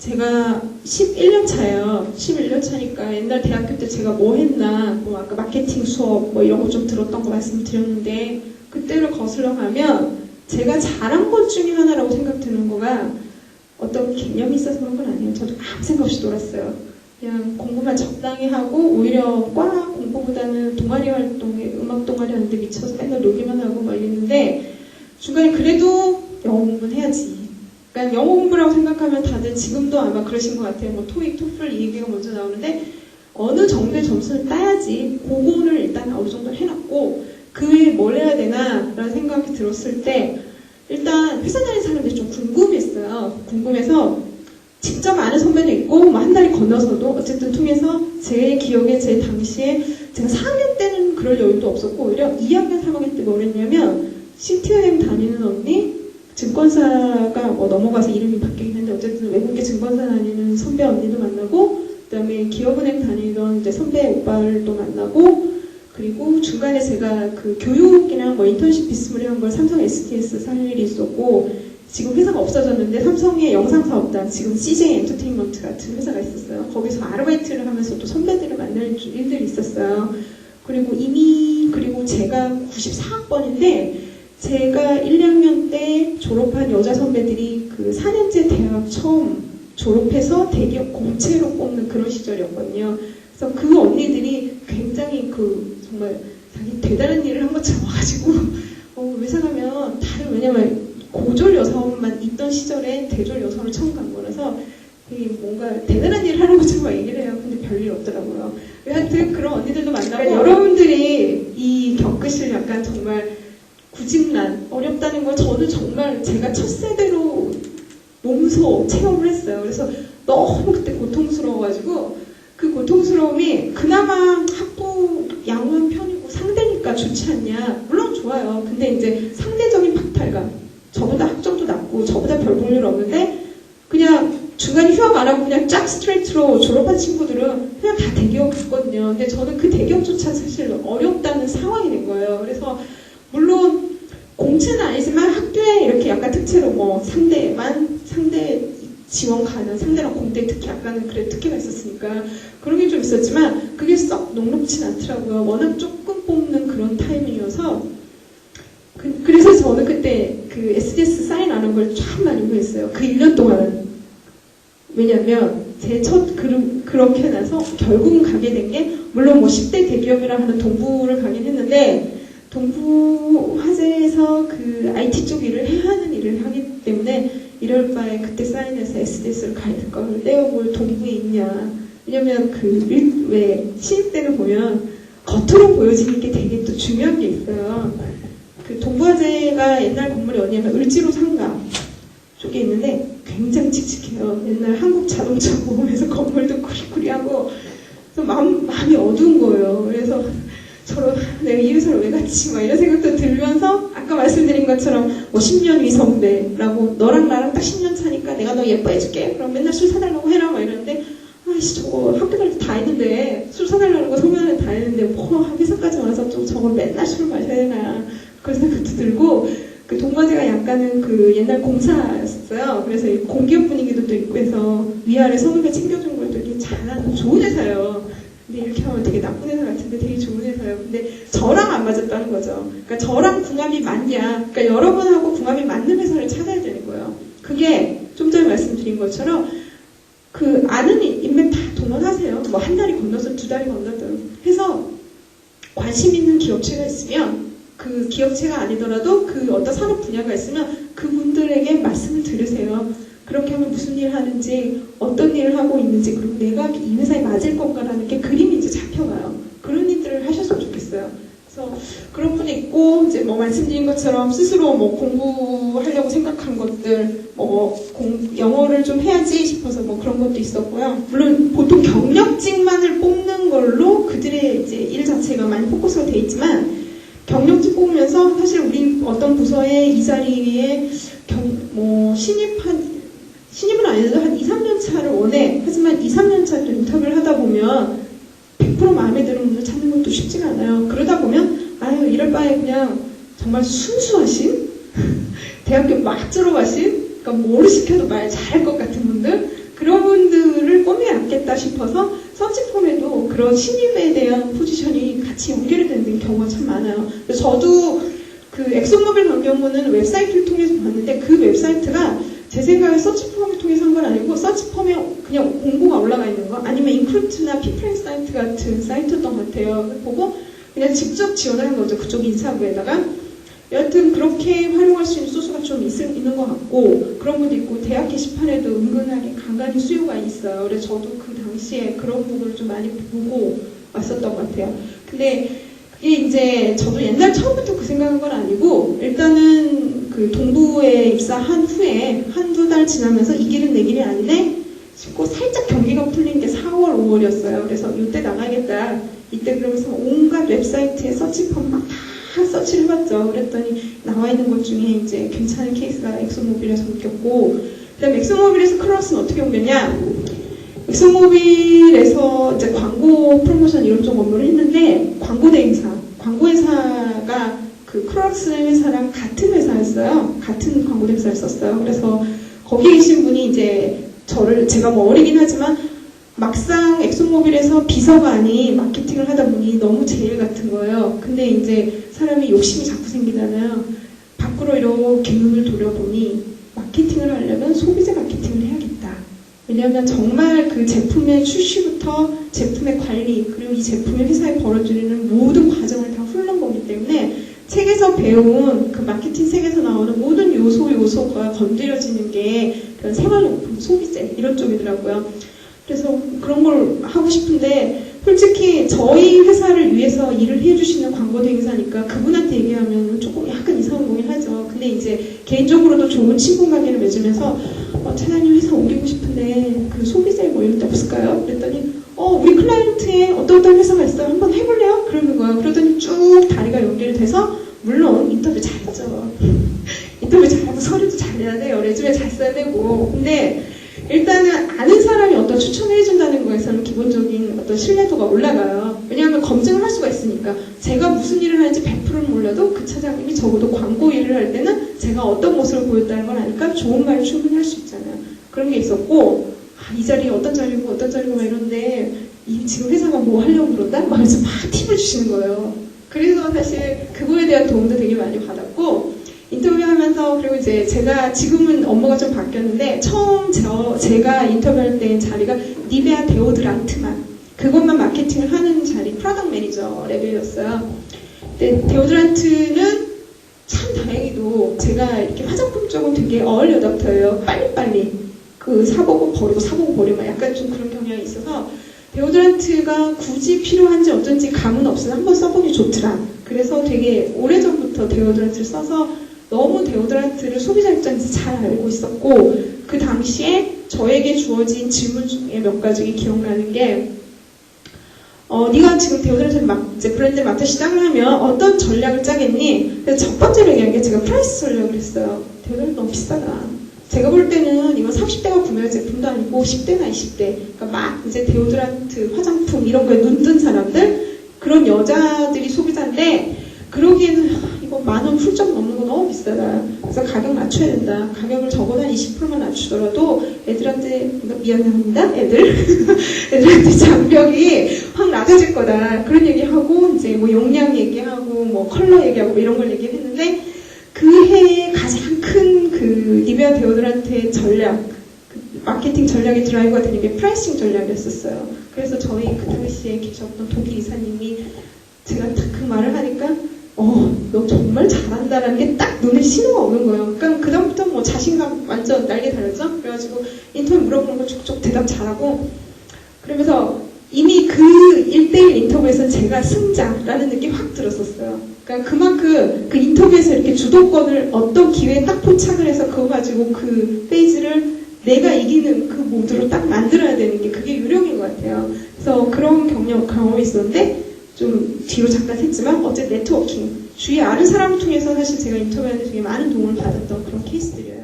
제가 11년 차예요. 11년 차니까 옛날 대학교 때 제가 뭐 했나, 뭐 아까 마케팅 수업 뭐 이런 거 좀 들었던 거 말씀드렸는데 그때를 거슬러 가면 제가 잘한 것 중에 하나라고 생각드는 거가 어떤 개념이 있어서 그런 건 아니에요. 저도 아무 생각 없이 놀았어요. 그냥 공부만 적당히 하고 오히려 과 공부보다는 동아리 활동에 음악 동아리 하는데 미쳐서 맨날 놀기만 하고 막 이랬는데 중간에 그래도 영어 공부는 해야지. 그러니까 영어 공부라고 생각하면 다들 지금도 아마 그러신 것 같아요. 뭐 토익, 토플 이 얘기가 먼저 나오는데 어느 정도의 점수는 따야지. 그거를 일단 어느 정도 해놨고 그 외에 뭘 해야 되나라는 생각이 들었을 때 일단 회사 다니는 사람들이 좀 궁금했어요. 궁금해서 직접 아는 선배도 있고 뭐 한 달이 건너서도 어쨌든 통해서 제 기억에 제 당시에 제가 4학년 때는 그럴 여유도 없었고 오히려 2학년 3학년 때뭘 했냐면 CTM 다니는 언니 증권사가 뭐 넘어가서 이름이 바뀌긴 했는데 어쨌든 외국계 증권사 다니는 선배 언니도 만나고 그다음에 기업은행 다니던 이제 선배 오빠를 또 만나고 그리고 중간에 제가 그 교육이랑 뭐 인턴십 비스무리 한 걸 삼성 SDS 살 일이 있었고 지금 회사가 없어졌는데 삼성의 영상 사업단 지금 CJ 엔터테인먼트 같은 회사가 있었어요. 거기서 아르바이트를 하면서 또 선배들을 만나는 일들이 있었어요. 그리고 이미 그리고 제가 94학번인데 제가 1, 2학년 때 졸업한 여자 선배들이 그 4년제 대학 처음 졸업해서 대기업 공채로 뽑는 그런 시절이었거든요. 그래서 그 언니들이 굉장히 그 정말 자기 대단한 일을 한 것처럼 와가지고 어, 회사 가면 다들 왜냐면 고졸 여성만 있던 시절에 대졸 여성을 처음 간 거라서 되게 뭔가 대단한 일을 하는 것처럼 막 얘기를 해요. 근데 별일 없더라고요. 하여튼 그런 언니들도 만나고 여러분들이 이 겪으실 약간 정말 구직난 어렵다는 걸 저는 정말 제가 첫 세대로 몸소 체험을 했어요. 그래서 너무 그때 고통스러워가지고 그 고통스러움이 그나마 학부 양호한 편이고 상대니까 좋지 않냐. 물론 좋아요. 근데 이제 상대적인 박탈감. 저보다 학점도 낮고 저보다 별 볼일 없는데 그냥 중간에 휴학 안 하고 그냥 쫙 스트레이트로 졸업한 친구들은 그냥 다 대기업 갔거든요. 근데 저는 그 대기업조차 사실 어렵다는 상황이 된 거예요. 그래서 물론 공채는 아니지만 학교에 이렇게 약간 특채로 뭐 상대만 상대 지원 가는 상대랑 공대 특히 약간은 그래 특혜가 있었으니까 그런 게 좀 있었지만 그게 썩 녹록진 않더라고요. 워낙 조금 뽑는 그런 타이밍이어서 그, 래서 저는 그때 그 SDS 사인하는 걸 참 많이 후회했어요. 그 1년 동안은 왜냐면 제 첫 그렇게 나서 결국은 가게 된 게 물론 뭐 10대 대기업이라 하는 동부를 가긴 했는데 동부 화재에서 그 IT 쪽 일을 해야 하는 일을 하기 때문에 이럴 바에 그때 사인해서 SDS를 걸. 내가 뭘 동부에 있냐. 왜냐면 그, 왜, 신입 때를 보면 겉으로 보여지는 게 되게 또 중요한 게 있어요. 그 동부화재가 옛날 건물이 어디냐면 을지로 상가 쪽에 있는데 굉장히 칙칙해요. 옛날 한국 자동차 보험에서 건물도 그래서 마음, 마음이 어두운 거예요. 내가 이 회사를 왜 갔지? 막 이런 생각도 들면서 아까 말씀드린 것처럼 뭐 10년 위 선배라고 너랑 나랑 딱 10년 차니까 내가 너 예뻐해줄게. 그럼 맨날 술 사달라고 해라. 막 이러는데 아이씨 저거 학교 다닐 때다 했는데 술거 소개하는 다 했는데 뭐 회사까지 와서 좀 저걸 맨날 술 마셔야 되나 그런 생각도 들고 그 동과제가 약간은 그 옛날 공사였어요. 그래서 이 공기업 분위기도 또 있고 해서 위아래 선후배 챙겨준 걸 되게 잘하는 좋은 회사예요. 근데 이렇게 하면 되게 나쁜 회사 같은데 되게 좋은 회사예요. 근데 저랑 안 맞았다는 거죠. 그러니까 저랑 궁합이 맞냐. 그러니까 여러분하고 궁합이 맞는 회사를 찾아야 되는 거예요. 그게 좀 전에 말씀드린 것처럼 그 아는 인맥 다 동원하세요. 뭐 한 달이 건너서 두 달이 건너든 해서 관심 있는 기업체가 있으면 그 기업체가 아니더라도 그 어떤 산업 분야가 있으면 그분들에게 말씀을 들으세요. 그렇게 하면 무슨 일을 하는지, 어떤 일을 하고 있는지, 그리고 내가 이 회사에 맞을 건가라는 게 그림이 이제 잡혀가요. 그런 일들을 하셨으면 좋겠어요. 그래서 그런 분이 있고, 이제 뭐 말씀드린 것처럼 스스로 뭐 공부하려고 생각한 것들, 뭐 공, 영어를 좀 해야지 싶어서 뭐 그런 것도 있었고요. 물론 보통 경 쉽지가 않아요. 그러다 보면 아유 이럴 바에 그냥 정말 순수하신 대학교 막 들어가신 그러니까 뭐를 시켜도 말 잘할 것 같은 분들 그런 싶어서 서치폼에도 그런 신입에 대한 포지션이 같이 연결이 되는 경우가 참 많아요. 저도 그 엑소모빌 같은 경우는 웹사이트를 통해서 봤는데 그 웹사이트가 제 생각에 서치폼을 통해서 한 건 아니고 서치 폼에 그냥 공고가 올라가 있는 거 아니면 인크루트나 피프렌 사이트 같은 사이트였던 것 같아요. 보고 그냥 직접 지원하는 거죠. 그쪽 인사부에다가. 여하튼 그렇게 활용할 수 있는 소스가 좀 있, 있는 것 같고 그런 분도 있고 대학 게시판에도 은근하게 간간히 수요가 있어요. 그래서 저도 그 당시에 그런 부분을 좀 많이 보고 왔었던 것 같아요. 근데 그게 이제 저도 옛날 처음부터 그 생각한 건 아니고 일단은 그 동부에 입사한 후에 한두 달 지나면서 이 길은 내 길이 아니네 싶고 살짝 경기가 풀린 게 4월, 5월이었어요. 그래서 이때 나가겠다. 이때 그러면서 온갖 웹사이트에 서치펌 막 다 서치를 해봤죠. 그랬더니 나와 있는 것 중에 이제 괜찮은 케이스가 엑소모빌에서 웃겼고 그다음 엑소모빌에서 크로스는 어떻게 옮겼냐? 엑소모빌에서 이제 광고 프로모션 이런 쪽 업무를 했는데 광고 대행사, 광고 회사가 그 크로스 회사랑 같은. 썼어요. 그래서 거기 계신 분이 이제 저를 제가 뭐 어리긴 하지만 막상 엑소모빌에서 비서관이 마케팅을 하다 보니 너무 제일 같은 거예요. 근데 이제 사람이 욕심이 자꾸 생기잖아요. 밖으로 이렇게 눈을 돌려보니 마케팅을 하려면 소비자 마케팅을 해야겠다. 왜냐하면 정말 그 제품의 출시부터 제품의 관리 그리고 이 제품이 회사에 벌어들이는 모든 과정을 다 훑는 거기 때문에 책에서 배운 그 마케팅 책에서 요소가 건드려지는 게 그런 생활용품, 소비재 이런 쪽이더라고요. 그래서 그런 걸 하고 싶은데 솔직히 저희 회사를 위해서 일을 해주시는 광고 대행사니까 그분한테 얘기하면 조금 약간 이상한 거긴 하죠. 근데 이제 개인적으로도 좋은 친분 관계를 맺으면서 어, 차장님 회사 옮기고 싶은데 그 소비재 뭐 이런 데 없을까요? 그랬더니 어 우리 클라이언트에 어떤 어떤 회사가 있어요. 한번 해볼래요? 그러는 거예요. 그러더니 쭉 다리가 연결이 돼서 물론 인터뷰 잘하죠. 인터뷰 잘하고 서류도 잘해야 돼요. 레주메 잘 써야 되고 근데 일단은 아는 사람이 어떤 추천을 해준다는 거에서는 기본적인 어떤 신뢰도가 올라가요. 왜냐하면 검증을 할 수가 있으니까. 제가 무슨 일을 하는지 100%는 몰라도 그 차장님이 적어도 광고 일을 할 때는 제가 어떤 모습을 보였다는 걸 아니까 좋은 말을 충분히 할 수 있잖아요. 그런 게 있었고, 아, 이 자리 어떤 자리고 어떤 자리고 막 이런데, 이 지금 회사가 뭐 하려고 그런다? 막 그래서 막 팁을 주시는 거예요. 그래서 사실 그거에 대한 도움도 되게 많이 받았고, 인터뷰하면서 그리고 이제 제가 지금은 업무가 좀 바뀌었는데 처음 저 제가 인터뷰할 때 자리가 니베아 데오드란트만 그것만 마케팅을 하는 자리 프로덕 매니저 레벨이었어요. 근데 데오드란트는 참 다행히도 제가 이렇게 화장품 쪽은 되게 어울리 어답터예요. 빨리빨리 그 사보고 버리고 사보고 버리고 약간 좀 그런 경향이 있어서 데오드란트가 굳이 필요한지 어쩐지 감은 없으나 한번 써보니 좋더라. 그래서 되게 오래전부터 데오드란트를 써서 너무 데오드란트를 소비자 입장에서 잘 알고 있었고 그 당시에 저에게 주어진 질문 중에 몇 가지 기억나는 게 어, 네가 지금 데오드란트를 막 이제 브랜드를 맡아 시작을 하면 어떤 전략을 짜겠니? 그래서 첫 번째로 얘기한 게 제가 프라이스 전략을 했어요. 데오드란트 너무 비싸다. 제가 볼 때는 이건 30대가 구매할 제품도 아니고 10대나 20대 그러니까 막 이제 데오드란트 화장품 이런 거에 눈 뜬 사람들 그런 여자들이 소비자인데 그러기에는 이거 만원 훌쩍 넘는 거 너무 비싸다. 그래서 가격 낮춰야 된다. 가격을 적어도 한 20%만 낮추더라도 애들한테 미안합니다. 애들 애들한테 장벽이 확 낮아질 거다. 그런 얘기하고 이제 뭐 용량 얘기하고 뭐 컬러 얘기하고 뭐 이런 걸 얘기했는데 그 해에 가장 큰 그 니베아 데오드란트의 전략 그 마케팅 전략의 드라이버가 되는 게 프라이싱 전략이었었어요. 그래서 저희 그 당시에 계셨던 독일 이사님이 제가 딱 그 말을 하니까 어, 너 정말 잘한다라는 게딱 눈에 신호가 오는 거예요. 그러니까 그다음부터 뭐 자신감 완전 날개 달렸죠? 그래가지고 인터뷰 물어보는 거 쭉쭉 대답 잘하고 그러면서 이미 그 1대1 인터뷰에서 제가 승자라는 느낌이 확 들었었어요. 그러니까 그만큼 그 인터뷰에서 이렇게 주도권을 어떤 기회에 딱 포착을 해서 그거 가지고 그 페이지를 내가 이기는 그 모드로 딱 만들어야 되는 게 그게 요령인 것 같아요. 그래서 그런 경력, 경험이 있었는데 좀 뒤로 잠깐 했지만 어쨌든 네트워킹 주위에 아는 사람을 통해서 사실 제가 인터뷰하는 데 되게 많은 도움을 받았던 그런 케이스들이에요.